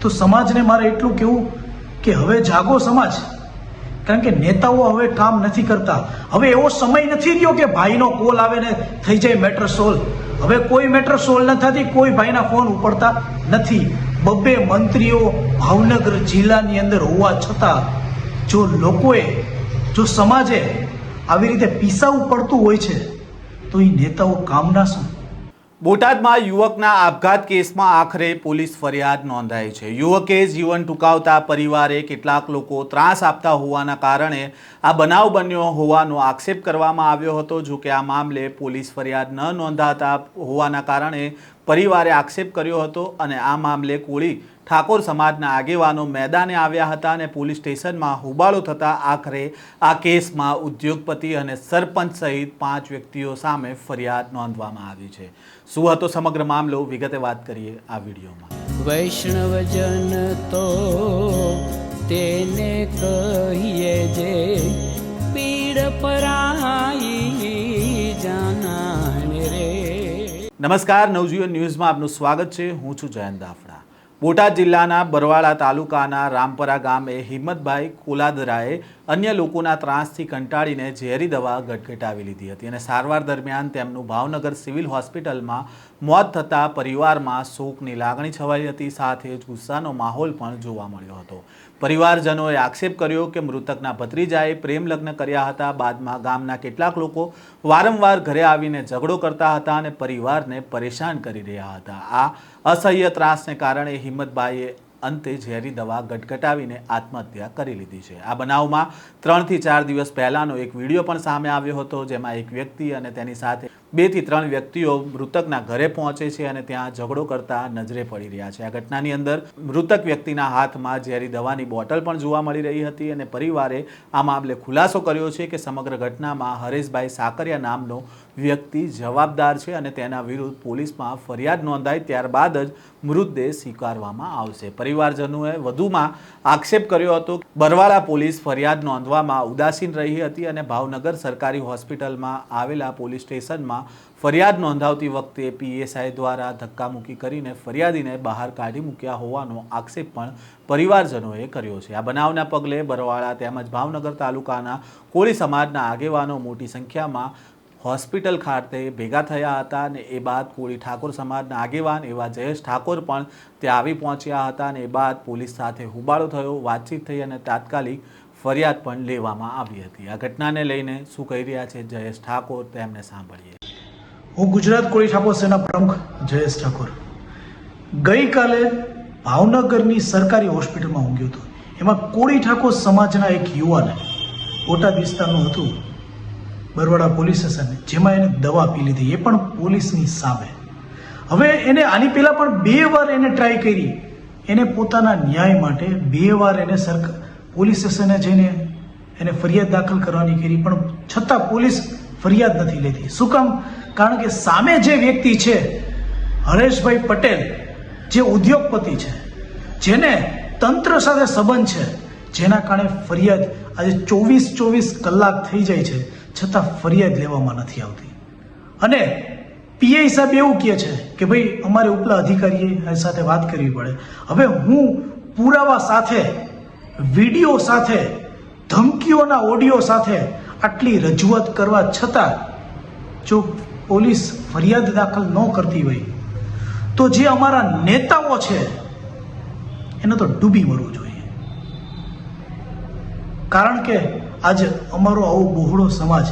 તો સમાજને મારે એટલું કહેવું કે હવે જાગો સમાજ. કારણ કે નેતાઓ હવે કામ નથી કરતા. હવે એવો સમય નથી રહ્યો કે ભાઈનો કોલ આવે ને થઈ જાય મેટર સોલ્વ. હવે કોઈ મેટર સોલ્વ ન થતી, કોઈ ભાઈના ફોન ઉપડતા નથી. બબ્બે મંત્રીઓ ભાવનગર જિલ્લાની અંદર હોવા છતાં જો લોકોએ, જો સમાજે આવી રીતે પીસાવું પડતું હોય છે, તો એ નેતાઓ કામના શું? બોટાદમાં યુવકના આપઘાત કેસમાં આખરે પોલીસ ફરિયાદ નોંધાઈ છે. યુવકે જીવન ટૂંકાવતા પરિવારે કેટલાક લોકો ત્રાસ આપતા હોવાના કારણે આ બનાવ બન્યો હોવાનો આક્ષેપ કરવામાં આવ્યો હતો. જો કે આ મામલે પોલીસ ફરિયાદ ન નોંધાતા હોવાના કારણે પરિવારે આક્ષેપ કર્યો હતો અને આ મામલે કોળી ઠાકોર સમાજના આગેવાનો મેદાને આવ્યા હતા અને પોલીસ સ્ટેશનમાં હોબાળો થતાં આખરે આ કેસમાં ઉદ્યોગપતિ અને સરપંચ સહિત પાંચ વ્યક્તિઓ સામે ફરિયાદ નોંધવામાં આવી છે. શું હતો સમગ્ર મામલો? વિગતે વાત કરીએ આ વિડીયોમાં. વૈષ્ણવજન તો તેને કહીએ જે પીડ પરાઈ જાનાને રે. નમસ્કાર નવજીવન ન્યૂઝમાં આપનું સ્વાગત છે. હું છું જયંત દાફડા. બોટાદ જિલ્લાના બરવાળા તાલુકાના રામપરા ગામે હિંમતભાઈ કોલાદરાએ અન્ય લોકોના ત્રાસથી કંટાળીને ઝેરી દવા ગટગટાવી લીધી હતી અને સારવાર દરમિયાન તેમનું ભાવનગર સિવિલ હોસ્પિટલમાં મોત થતાં પરિવારમાં શોકની લાગણી છવાઈ હતી, સાથે જ ગુસ્સાનો માહોલ પણ જોવા મળ્યો હતો. પરિવારજનોએ આક્ષેપ કર્યો કે મૃતકના ભત્રીજાએ પ્રેમ લગ્ન કર્યા હતા. બાદમાં ગામના કેટલાક લોકો વારંવાર ઘરે આવીને ઝઘડો કરતા હતા અને પરિવારને પરેશાન કરી રહ્યા હતા. આ અસહ્ય ત્રાસને કારણે હિંમતભાઈએ અંતે ઝેરી દવા ગટગટાવીને આત્મહત્યા કરી લીધી છે. આ બનાવમાં ત્રણથી ચાર દિવસ પહેલાનો એક વીડિયો પણ સામે આવ્યો હતો, જેમાં એક વ્યક્તિ અને તેની સાથે બેથી ત્રણ વ્યક્તિઓ મૃતકના ઘરે પહોંચે છે અને ત્યાં ઝઘડો કરતા નજરે પડી રહ્યા છે. આ ઘટનાની અંદર મૃતક વ્યક્તિના હાથમાં ઝેરી દવાની બોટલ પણ જોવા મળી રહી હતી અને પરિવારે આ મામલે ખુલાસો કર્યો છે કે સમગ્ર ઘટનામાં હરેશભાઈ સાકરિયા નામનો વ્યક્તિ જવાબદાર છે અને તેના વિરુદ્ધ પોલીસમાં ફરિયાદ નોંધાય ત્યારબાદ જ મૃતદેહ સ્વીકારવામાં આવશે. પરિવારજનોએ વધુમાં આક્ષેપ કર્યો હતો, બરવાળા પોલીસ ફરિયાદ નોંધવામાં ઉદાસીન રહી હતી અને ભાવનગર સરકારી હોસ્પિટલમાં આવેલા પોલીસ સ્ટેશનમાં ફરિયાદ નોંધાવતી વખતે પીએસઆઈ દ્વારા ધક્કામુક્કી કરીને ફરિયાદીને બહાર કાઢી મૂક્યા હોવાનો આક્ષેપ પણ પરિવારજનોએ કર્યો છે. આ બનાવના પગલે બરવાળા તેમજ ભાવનગર તાલુકાના કોળી સમાજના આગેવાનો મોટી સંખ્યામાં હોસ્પિટલ ખાતે ભેગા થયા હતા અને એ બાદ કોળી ઠાકોર સમાજના આગેવાન એવા જયેશ ઠાકોર પણ ત્યાં આવી પહોંચ્યા હતા અને એ બાદ પોલીસ સાથે હુબાળો થયો, વાતચીત થઈ અને તાત્કાલિક ફરિયાદ પણ લેવામાં આવી હતી. આ ઘટનાને લઈને શું કહી રહ્યા છે જયેશ ઠાકોર તેમને સાંભળીએ. હું ગુજરાત કોળી ઠાકોર સેના પ્રમુખ જયેશ ઠાકોર. ગઈકાલે ભાવનગરની સરકારી હોસ્પિટલમાં હતું હતો. એમાં કોળી ઠાકોર સમાજના એક યુવાન બોટાદ વિસ્તારનું હતું. બરવાડા પોલીસ સ્ટેશન, જેમાં એને દવા પી લીધી, એ પણ પોલીસની સામે. હવે એને આની પહેલાં પણ બે વાર એને ટ્રાય કરી. એને પોતાના ન્યાય માટે બે વાર એને સરકાર પોલીસ સ્ટેશને જઈને એને ફરિયાદ દાખલ કરવાની કરી, પણ છતાં પોલીસ ફરિયાદ નથી લેતી. શું કામ? કારણ કે સામે જે વ્યક્તિ છે, હરેશભાઈ પટેલ, જે ઉદ્યોગપતિ છે, જેને તંત્ર સાથે સંબંધ છે, જેના કારણે ફરિયાદ આજે ચોવીસ ચોવીસ કલાક થઈ જાય છે છતાં ફરિયાદ લેવામાં નથી આવતી. અને પીઆઈ સાહેબ એવું કહે છે કે ભાઈ, અમારે ઉપલા અધિકારીએ સાથે વાત કરવી પડે. હવે હું પુરાવા સાથે, વીડિયો સાથે, ધમકીઓના ઓડિયો સાથે આટલી રજૂઆત કરવા છતાં જો પોલીસ ફરિયાદ દાખલ ન કરતી હોય, તો જે અમારા નેતાઓ છે, એને તો ડૂબી મરવું જોઈએ. કારણ કે આજે અમારો આવો બહોળો સમાજ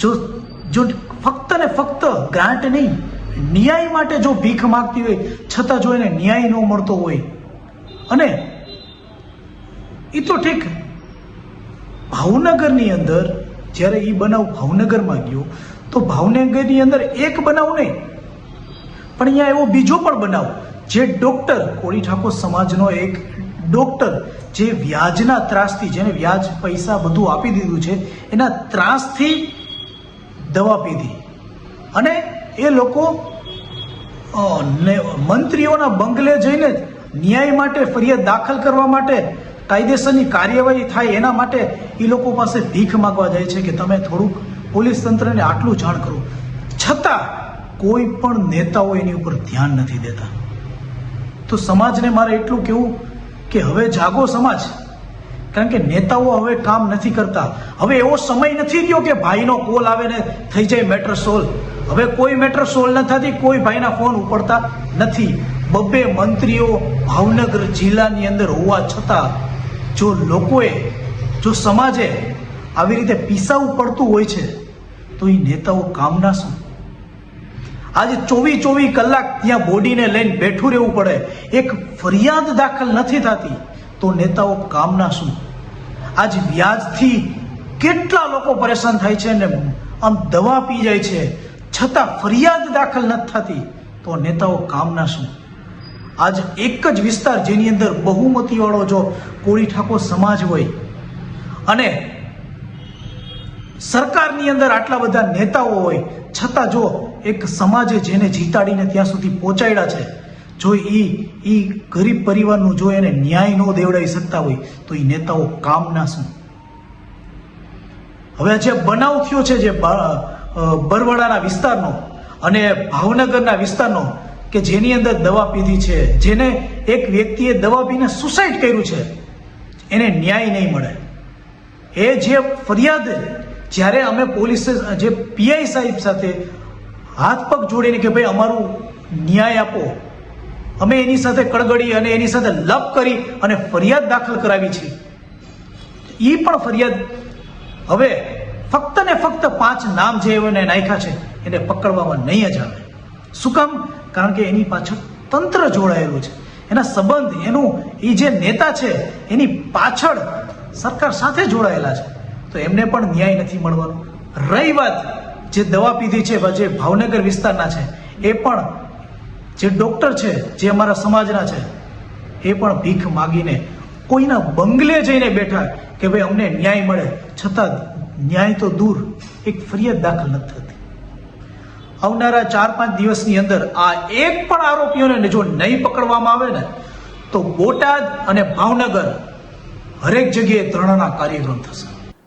જો જો ફક્ત ને ફક્ત ગ્રાન્ટ નહીં, ન્યાય માટે જો ભીખ માગતી હોય, છતાં જો એને ન્યાય ન મળતો હોય. અને એ તો ઠીક, ભાવનગરની અંદર જ્યારે એ બનાવ ભાવનગરમાં ગયો, તો ભાવનગરની અંદર એક બનાવ નહીં, પણ અહીંયા એવો બીજો પણ બનાવ, જે ડૉક્ટર કોળી ઠાકોર સમાજનો એક ડોક્ટર જે વ્યાજના ત્રાસથી જેને વ્યાજ પૈસા બધું આપી દીધું છે, એના ત્રાસથી દવા પીધી. અને એ લોકો મંત્રીઓના બંગલે જઈને ન્યાય માટે ફરિયાદ દાખલ કરવા માટે કાયદેસરની કાર્યવાહી થાય એના માટે એ લોકો પાસે ભીખ માગવા જાય છે કે તમે થોડુંક પોલીસ તંત્રને આટલું જાણ કરો. છતાં કોઈ પણ નેતાઓ એની ઉપર ધ્યાન નથી દેતા. તો સમાજને મારે એટલું કહેવું કે હવે જાગો સમાજ. કારણ કે નેતાઓ હવે કામ નથી કરતા. હવે એવો સમય નથી રહ્યો કે ભાઈનો કોલ આવે ને થઈ જાય મેટર સોલ્વ. હવે કોઈ મેટર સોલ્વ ન થતી, કોઈ ભાઈના ફોન ઉપડતા નથી. બબ્બે મંત્રીઓ ભાવનગર જિલ્લાની અંદર હોવા છતાં જો લોકોએ, જો સમાજે આવી રીતે પીસાવું પડતું હોય છે, તો એ નેતાઓ કામના શું આજે ચોવીસ ચોવીસ કલાક ત્યાં બોડીને લઈને બેઠું રહેવું પડે. એક ફરિયાદ દાખલ નથી થતી. તો નેતાઓ કામના શું? આજ વ્યાજથી કેટલા લોકો પરેશાન થાય છે ને આમ દવા પી જાય છે. છતાં ફરિયાદ દાખલ નથી થતી. તો નેતાઓ કામના શું? આજ એક જ વિસ્તાર જેની અંદર બહુમતીવાળો જો કોળી ઠાકોર સમાજ હોય. અને સરકારની અંદર આટલા બધા નેતાઓ હોય, છતાં જો એક સમાજે જેને જીતાડીને ત્યાં સુધી પહોંચાડ્યા છે, જો એ એ ગરીબ પરિવારનું જો એને ન્યાય ન દેવડાવી શકતા હોય, તો એ નેતાઓ કામના શું? હવે જે બનાવ થયો છે જે બરવાડાના વિસ્તારનો અને ભાવનગરના વિસ્તારનો કે જેની અંદર દવા પીધી છે, જેને એક વ્યક્તિએ દવા પીને સુસાઇડ કર્યું છે, એને ન્યાય નહીં મળે. એ જે ફરિયાદ જ્યારે અમે પોલીસ જે પીઆઈ સાહેબ સાથે હાથ પગ જોડીને કે ભાઈ અમારું ન્યાય આપો, અમે એની સાથે કળગડી અને એની સાથે લપ કરી અને ફરિયાદ દાખલ કરાવી છે. એ પણ ફરિયાદ, હવે ફક્ત ને ફક્ત પાંચ નામ જે એને નાખ્યા છે, એને પકડવામાં નહીં જ આવે. શું કામ? કારણ કે એની પાછળ તંત્ર જોડાયેલું છે. એના સંબંધ, એનું એ જે નેતા છે, એની પાછળ સરકાર સાથે જોડાયેલા છે. તો એમને પણ ન્યાય નથી મળવાનો. રહી વાત જે દવા પીધી છે જે ભાવનગર વિસ્તારના છે, એ પણ જે ડોક્ટર છે, જે અમારા સમાજના છે, એ પણ ભીખ માગીને કોઈના બંગલે જઈને બેઠા કે ભાઈ અમને ન્યાય મળે. છતાં ન્યાય તો દૂર, એક ફરિયાદ દાખલ નથી થતી. આવનારા ચાર પાંચ દિવસની અંદર આ એક પણ આરોપીઓને જો નહીં પકડવામાં આવે ને, તો બોટાદ અને ભાવનગર હરેક જગ્યાએ ધરણાના કાર્યક્રમ થશે.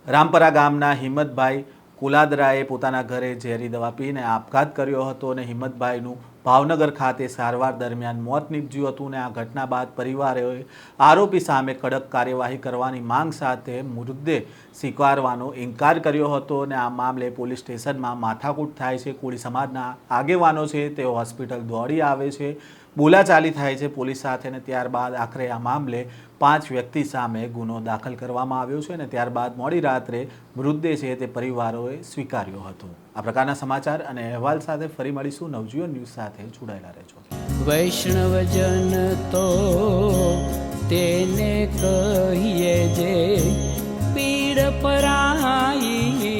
રામપરા ગામના હિંમતભાઈ કુલાદરાએ પોતાના ઘરે ઝેરી દવા પીને આપઘાત કર્યો હતો અને હિંમતભાઈનું ભાવનગર ખાતે સારવાર દરમિયાન મોત નીપજ્યું હતું અને આ ઘટના બાદ પરિવારોએ આરોપી સામે કડક કાર્યવાહી કરવાની માંગ સાથે મૃતદેહ સ્વીકારવાનો ઇનકાર કર્યો હતો અને આ મામલે પોલીસ સ્ટેશનમાં માથાકૂટ થાય છે. કોળી સમાજના આગેવાનો છે. તેઓ હોસ્પિટલ દોડી આવે છે. બોલાચાલી થાય છે પોલીસ સાથે અને ત્યારબાદ આખરે આ મામલે પાંચ વ્યક્તિ સામે ગુનો દાખલ કરવામાં આવ્યો છે અને ત્યારબાદ મોડી રાત્રે મૃતદેહ છે તે પરિવારોએ સ્વીકાર્યો હતો. આ પ્રકારના સમાચાર અને અહેવાલ સાથે ફરી મળીશું. નવજીવન ન્યૂઝ સાથે જોડાયેલા રહેજો. વૈષ્ણવજન તો તેને કહીએ જે પીડ પરાઈ